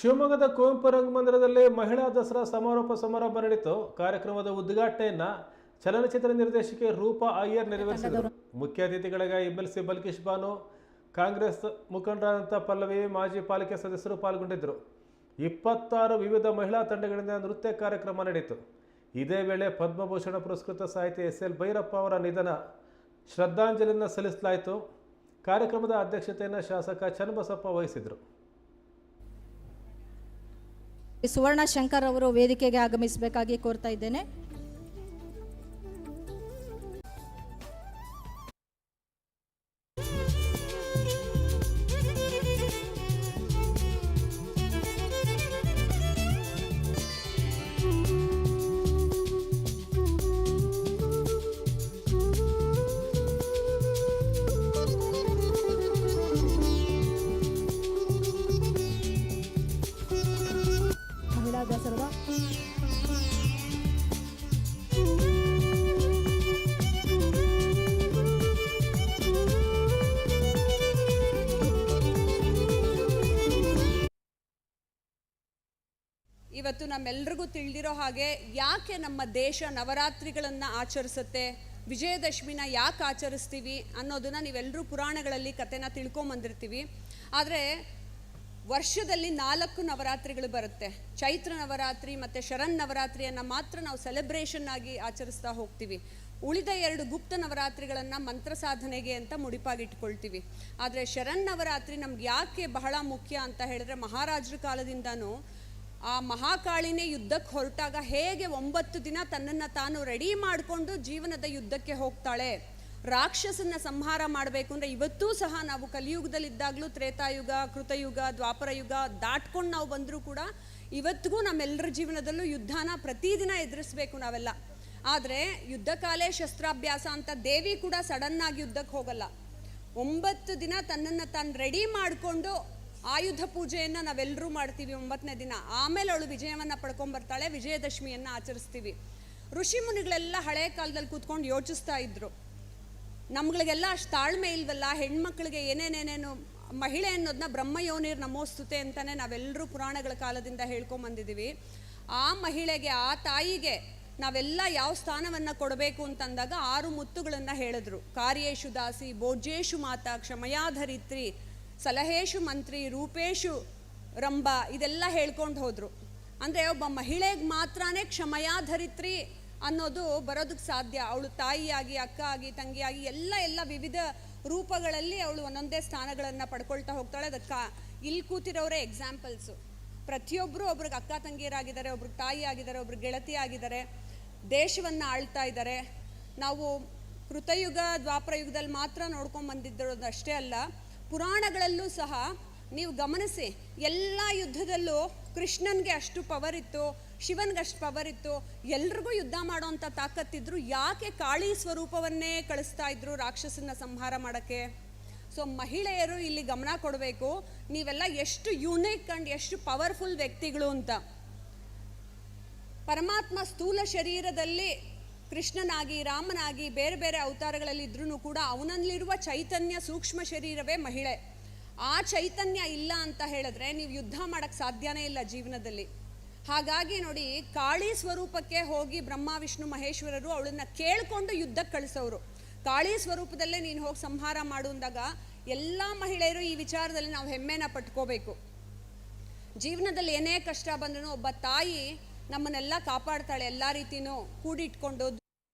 ಶಿವಮೊಗ್ಗದ ಕುವೆಂಪು ರಂಗಮಂದಿರದಲ್ಲಿ ಮಹಿಳಾ ದಸರಾ ಸಮಾರೋಪ ಸಮಾರಂಭ ನಡೆಯಿತು. ಕಾರ್ಯಕ್ರಮದ ಉದ್ಘಾಟನೆಯನ್ನ ಚಲನಚಿತ್ರ ನಿರ್ದೇಶಕಿ ರೂಪಾ ಅಯ್ಯರ್ ನೆರವೇರಿಸಿದರು ಮುಖ್ಯ ಅತಿಥಿಗಳಾಗಿ ಎಂಎಲ್ಸಿ ಬಲ್ಕೀಶ್ ಬಾನು, ಕಾಂಗ್ರೆಸ್ ಮುಖಂಡರಾದಂಥ ಪಲ್ಲವಿ, ಮಾಜಿ ಪಾಲಿಕೆ ಸದಸ್ಯರು ಪಾಲ್ಗೊಂಡಿದ್ದರು. ಇಪ್ಪತ್ತಾರು ವಿವಿಧ ಮಹಿಳಾ ತಂಡಗಳಿಂದ ನೃತ್ಯ ಕಾರ್ಯಕ್ರಮ ನಡೆಯಿತು. ಇದೇ ವೇಳೆ ಪದ್ಮಭೂಷಣ ಪುರಸ್ಕೃತ ಸಾಹಿತಿ ಎಸ್ ಎಲ್ ಭೈರಪ್ಪ ಅವರ ನಿಧನ ಶ್ರದ್ಧಾಂಜಲಿಯನ್ನು ಸಲ್ಲಿಸಲಾಯಿತು. ಕಾರ್ಯಕ್ರಮದ ಅಧ್ಯಕ್ಷತೆಯನ್ನು ಶಾಸಕ ಚನ್ನಬಸಪ್ಪ ವಹಿಸಿದರು. ಸುವರ್ಣ ಶಂಕರ್ ಅವರು ವೇದಿಕೆಗೆ ಆಗಮಿಸಬೇಕಾಗಿ ಕೋರ್ತಾ ಇದ್ದೇನೆ. ಇವತ್ತು ನಮ್ಮೆಲ್ರಿಗೂ ತಿಳಿದಿರೋ ಹಾಗೆ ಯಾಕೆ ನಮ್ಮ ದೇಶ ನವರಾತ್ರಿಗಳನ್ನು ಆಚರಿಸುತ್ತೆ? ವಿಜಯದಶಮಿನ ಯಾಕೆ ಆಚರಿಸ್ತೀವಿ ಅನ್ನೋದನ್ನ ನೀವೆಲ್ಲರೂ ಪುರಾಣಗಳಲ್ಲಿ ಕಥೆನ ತಿಳ್ಕೊಂಬಂದಿರ್ತೀವಿ. ಆದರೆ ವರ್ಷದಲ್ಲಿ ನಾಲ್ಕು ನವರಾತ್ರಿಗಳು ಬರುತ್ತೆ. ಚೈತ್ರ ನವರಾತ್ರಿ ಮತ್ತು ಶರಣ್ ನವರಾತ್ರಿಯನ್ನು ಮಾತ್ರ ನಾವು ಸೆಲೆಬ್ರೇಷನ್ ಆಗಿ ಆಚರಿಸ್ತಾ ಹೋಗ್ತೀವಿ. ಉಳಿದ ಎರಡು ಗುಪ್ತ ನವರಾತ್ರಿಗಳನ್ನು ಮಂತ್ರ ಸಾಧನೆಗೆ ಅಂತ ಮುಡಿಪಾಗಿಟ್ಕೊಳ್ತೀವಿ. ಆದರೆ ಶರಣ್ ನವರಾತ್ರಿ ನಮ್ಗೆ ಯಾಕೆ ಬಹಳ ಮುಖ್ಯ ಅಂತ ಹೇಳಿದ್ರೆ ಮಹಾರಾಜರ ಕಾಲದಿಂದನೂ ಆ ಮಹಾಕಾಳಿನೇ ಯುದ್ಧಕ್ಕೆ ಹೊರಟಾಗ ಹೇಗೆ ಒಂಬತ್ತು ದಿನ ತನ್ನನ್ನು ತಾನು ರೆಡಿ ಮಾಡಿಕೊಂಡು ಜೀವನದ ಯುದ್ಧಕ್ಕೆ ಹೋಗ್ತಾಳೆ. ರಾಕ್ಷಸನ್ನ ಸಂಹಾರ ಮಾಡಬೇಕು ಅಂದರೆ ಇವತ್ತೂ ಸಹ ನಾವು ಕಲಿಯುಗದಲ್ಲಿದ್ದಾಗಲೂ ತ್ರೇತಾಯುಗ, ಕೃತಯುಗ, ದ್ವಾಪರಯುಗ ದಾಟ್ಕೊಂಡು ನಾವು ಬಂದರೂ ಕೂಡ ಇವತ್ತಿಗೂ ನಮ್ಮೆಲ್ಲರ ಜೀವನದಲ್ಲೂ ಯುದ್ಧನ ಪ್ರತಿದಿನ ಎದುರಿಸ್ಬೇಕು ನಾವೆಲ್ಲ. ಆದರೆ ಯುದ್ಧಕಾಲೇ ಶಸ್ತ್ರಾಭ್ಯಾಸ ಅಂತ ದೇವಿ ಕೂಡ ಸಡನ್ ಆಗಿ ಯುದ್ಧಕ್ಕೆ ಹೋಗಲ್ಲ. ಒಂಬತ್ತು ದಿನ ತನ್ನನ್ನು ತಾನು ರೆಡಿ ಮಾಡಿಕೊಂಡು ಆಯುಧ ಪೂಜೆಯನ್ನು ನಾವೆಲ್ಲರೂ ಮಾಡ್ತೀವಿ ಒಂಬತ್ತನೇ ದಿನ. ಆಮೇಲೆ ಅವಳು ವಿಜಯವನ್ನು ಪಡ್ಕೊಂಬರ್ತಾಳೆ, ವಿಜಯದಶಮಿಯನ್ನು ಆಚರಿಸ್ತೀವಿ. ಋಷಿ ಮುನಿಗಳೆಲ್ಲ ಹಳೆ ಕಾಲದಲ್ಲಿ ಕೂತ್ಕೊಂಡು ಯೋಚಿಸ್ತಾ ಇದ್ರು. ನಮ್ಗಳಿಗೆಲ್ಲ ಅಷ್ಟು ತಾಳ್ಮೆ ಇಲ್ವಲ್ಲ? ಹೆಣ್ಮಕ್ಳಿಗೆ ಏನೇನೇನೇನು, ಮಹಿಳೆ ಅನ್ನೋದನ್ನ ಬ್ರಹ್ಮಯೋನಿರ್ ನಮೋಸ್ತುತೆ ಅಂತಲೇ ನಾವೆಲ್ಲರೂ ಪುರಾಣಗಳ ಕಾಲದಿಂದ ಹೇಳ್ಕೊಂಬಂದಿದ್ದೀವಿ. ಆ ಮಹಿಳೆಗೆ, ಆ ತಾಯಿಗೆ ನಾವೆಲ್ಲ ಯಾವ ಸ್ಥಾನವನ್ನು ಕೊಡಬೇಕು ಅಂತಂದಾಗ ಆರು ಮುತ್ತುಗಳನ್ನು ಹೇಳಿದ್ರು. ಕಾರ್ಯೇಶು ದಾಸಿ, ಭೋಜ್ಯೇಶು ಮಾತಾ, ಕ್ಷಮಯಾಧರಿತ್ರಿ, ಸಲಹೇಶು ಮಂತ್ರಿ, ರೂಪೇಶು ರಂಭ ಇದೆಲ್ಲ ಹೇಳ್ಕೊಂಡು ಹೋದರು. ಅಂದರೆ ಒಬ್ಬ ಮಹಿಳೆಗೆ ಮಾತ್ರನೇ ಕ್ಷಮಯಾಧರಿತ್ರಿ ಅನ್ನೋದು ಬರೋದಕ್ಕೆ ಸಾಧ್ಯ. ಅವಳು ತಾಯಿಯಾಗಿ ಅಕ್ಕ ಆಗಿ ತಂಗಿಯಾಗಿ ಎಲ್ಲ ಎಲ್ಲ ವಿವಿಧ ರೂಪಗಳಲ್ಲಿ ಅವಳು ಒಂದೊಂದೇ ಸ್ಥಾನಗಳನ್ನು ಪಡ್ಕೊಳ್ತಾ ಹೋಗ್ತಾಳೆ. ಅದಕ್ಕೆ ಇಲ್ಲಿ ಕೂತಿರೋರೇ ಎಕ್ಸಾಂಪಲ್ಸು ಪ್ರತಿಯೊಬ್ಬರು ಒಬ್ರಿಗೆ ಅಕ್ಕ ತಂಗಿಯರಾಗಿದ್ದಾರೆ, ಒಬ್ರಿಗೆ ತಾಯಿ ಆಗಿದ್ದಾರೆ, ಒಬ್ರಿಗೆ ಗೆಳತಿ ಆಗಿದ್ದಾರೆ. ದೇಶವನ್ನು ಆಳ್ತಾ ಇದ್ದಾರೆ. ನಾವು ಕೃತಯುಗ, ದ್ವಾಪರ ಯುಗದಲ್ಲಿ ಮಾತ್ರ ನೋಡ್ಕೊಂಡು ಬಂದಿದ್ದಿರೋದು ಅಷ್ಟೇ ಅಲ್ಲ, ಪುರಾಣಗಳಲ್ಲೂ ಸಹ ನೀವು ಗಮನಿಸಿ, ಎಲ್ಲ ಯುದ್ಧದಲ್ಲೂ ಕೃಷ್ಣನ್ಗೆ ಅಷ್ಟು ಪವರ್ ಇತ್ತು, ಶಿವನ್ಗೆ ಅಷ್ಟು ಪವರ್ ಇತ್ತು. ಎಲ್ರಿಗೂ ಯುದ್ಧ ಮಾಡೋವಂಥ ತಾಕತ್ತಿದ್ರು. ಯಾಕೆ ಕಾಳಿ ಸ್ವರೂಪವನ್ನೇ ಕಳಿಸ್ತಾ ಇದ್ರು ರಾಕ್ಷಸನ್ನ ಸಂಹಾರ ಮಾಡೋಕ್ಕೆ? ಸೊ ಮಹಿಳೆಯರು ಇಲ್ಲಿ ಗಮನ ಕೊಡಬೇಕು. ನೀವೆಲ್ಲ ಎಷ್ಟು ಯುನೀಕ್ ಅಂಡ್ ಎಷ್ಟು ಪವರ್ಫುಲ್ ವ್ಯಕ್ತಿಗಳು ಅಂತ. ಪರಮಾತ್ಮ ಸ್ಥೂಲ ಶರೀರದಲ್ಲಿ ಕೃಷ್ಣನಾಗಿ, ರಾಮನಾಗಿ ಬೇರೆ ಬೇರೆ ಅವತಾರಗಳಲ್ಲಿ ಇದ್ರೂ ಕೂಡ ಅವನಲ್ಲಿರುವ ಚೈತನ್ಯ ಸೂಕ್ಷ್ಮ ಶರೀರವೇ ಮಹಿಳೆ. ಆ ಚೈತನ್ಯ ಇಲ್ಲ ಅಂತ ಹೇಳಿದ್ರೆ ನೀವು ಯುದ್ಧ ಮಾಡಕ್ಕೆ ಸಾಧ್ಯನೇ ಇಲ್ಲ ಜೀವನದಲ್ಲಿ. ಹಾಗಾಗಿ ನೋಡಿ, ಕಾಳಿ ಸ್ವರೂಪಕ್ಕೆ ಹೋಗಿ ಬ್ರಹ್ಮ, ವಿಷ್ಣು, ಮಹೇಶ್ವರರು ಅವಳನ್ನ ಕೇಳಿಕೊಂಡು ಯುದ್ಧಕ್ಕೆ ಕಳಿಸೋರು ಕಾಳಿ ಸ್ವರೂಪದಲ್ಲೇ ನೀನು ಹೋಗಿ ಸಂಹಾರ ಮಾಡು ಅಂದಾಗ ಎಲ್ಲ ಮಹಿಳೆಯರು ಈ ವಿಚಾರದಲ್ಲಿ ನಾವು ಹೆಮ್ಮೆನ ಪಟ್ಕೋಬೇಕು. ಜೀವನದಲ್ಲಿ ಏನೇ ಕಷ್ಟ ಬಂದ್ರೂ ಒಬ್ಬ ತಾಯಿ ನಮ್ಮನ್ನೆಲ್ಲ ಕಾಪಾಡ್ತಾಳೆ, ಎಲ್ಲ ರೀತಿನೂ ಕೂಡಿಟ್ಕೊಂಡು